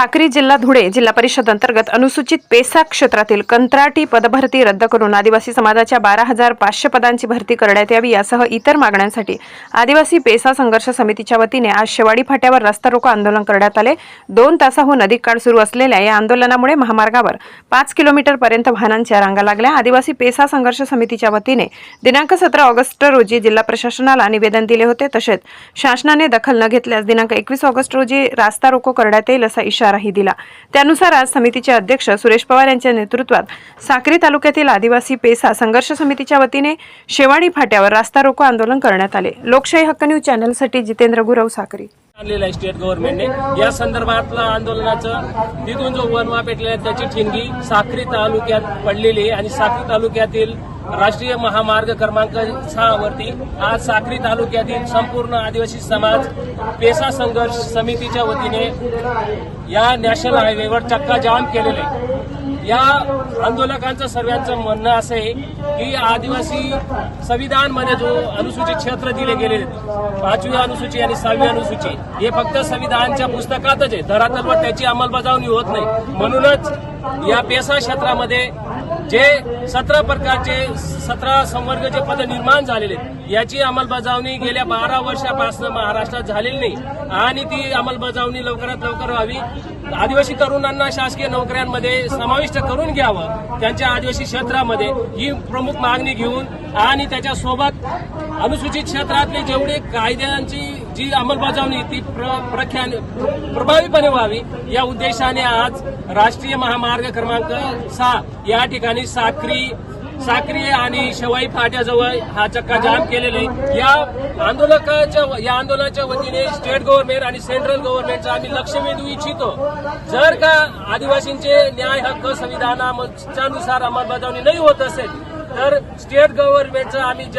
साक्री जिल्हा धुळे जिल्हा परिषद अंतर्गत अनुसूचित पेसा क्षेत्रातील कंत्राटी पदभरती रद्द करून आदिवासी समाजाच्या बारा हजार पाचशे पदांची भरती करण्यात यावी यासह इतर मागण्यांसाठी आदिवासी पेसा संघर्ष समितीच्या वतीने आज शेवाडी फाट्यावर रस्ता रोको आंदोलन करण्यात आले. दोन तासाहून अधिक काळ सुरू असलेल्या या आंदोलनामुळे महामार्गावर पाच किलोमीटर पर्यंत वाहनांच्या रांगा लागल्या. आदिवासी पेसा संघर्ष समितीच्या वतीने दिनांक सतरा ऑगस्ट रोजी जिल्हा प्रशासनाला निवेदन दिले होते. तसेच शासनाने दखल न घेतल्यास दिनांक एकवीस ऑगस्ट रोजी रास्ता रोको करण्यात येईल असा इशाराही दिला. त्यानुसार आज समितीचे अध्यक्ष सुरेश पवार यांच्या नेतृत्वात साक्री तालुक्यातील आदिवासी पेसा संघर्ष समितीच्या वतीने शेवाडी फाट्यावर रास्ता रोको आंदोलन करण्यात आले. लोकशाही हक्क न्यूज चॅनलसाठी जितेंद्र गुरव साक्री. आणलेलं आहे स्टेट गव्हर्नमेंटने या संदर्भातलं आंदोलनाचं तिथून जो वनवा पेटलेला आहे त्याची ठिणगी साक्री तालुक्यात पडलेली आहे. आणि साक्री तालुक्यातील राष्ट्रीय महामार्ग क्रमांक सहावरती आज साक्री तालुक्यातील संपूर्ण आदिवासी समाज पेसा संघर्ष समितीच्या वतीने या नॅशनल हायवेवर चक्का जाम केलेले आहे. या आंदोलकांचं सर्वांचं म्हणणं असं आहे की आदिवासी संविधानमध्ये जो अनुसूचित क्षेत्र दिले गेले पाचवी अनुसूची आणि सहावी अनुसूची हे फक्त संविधानच्या पुस्तकातच आहे. धरातलवर त्याची अंमलबजावणी होत नाही. म्हणूनच या पेसा क्षेत्रामध्ये जे सतरा प्रकारचे सतरा संवर्गचे पद निर्माण झालेले आहेत याची अंमलबजावणी गेल्या बारा वर्षापासून महाराष्ट्रात झालेली नाही. आणि ती अंमलबजावणी लवकरात लवकर व्हावी. आदिवासी तरुणांना शासकीय नोकऱ्यांमध्ये समाविष्ट करून घ्यावं त्यांच्या आदिवासी क्षेत्रामध्ये ही प्रमुख मागणी घेऊन आणि त्याच्यासोबत अनुसूचित क्षेत्रातले जेवढे कायद्यांची जी अंमलबजावणी ती प्र प्रख्यान प्रभावीपणे व्हावी. या उद्देशाने आज राष्ट्रीय महामार्ग क्रमांक सहा या ठिकाणी साक्री साक्री आणि शेवाई फाट्याजवळ हा चक्का जाम केलेला आहे. या आंदोलकाच्या या आंदोलनाच्या वतीने स्टेट गव्हर्नमेंट आणि सेंट्रल गव्हर्नमेंटचं आम्ही लक्ष वेधू इच्छितो. जर का आदिवासींचे न्याय हक्क संविधानानुसार अंमलबजावणी नाही होत असेल तर स्टेट गव्हर्नमेंटचं आम्ही ज्या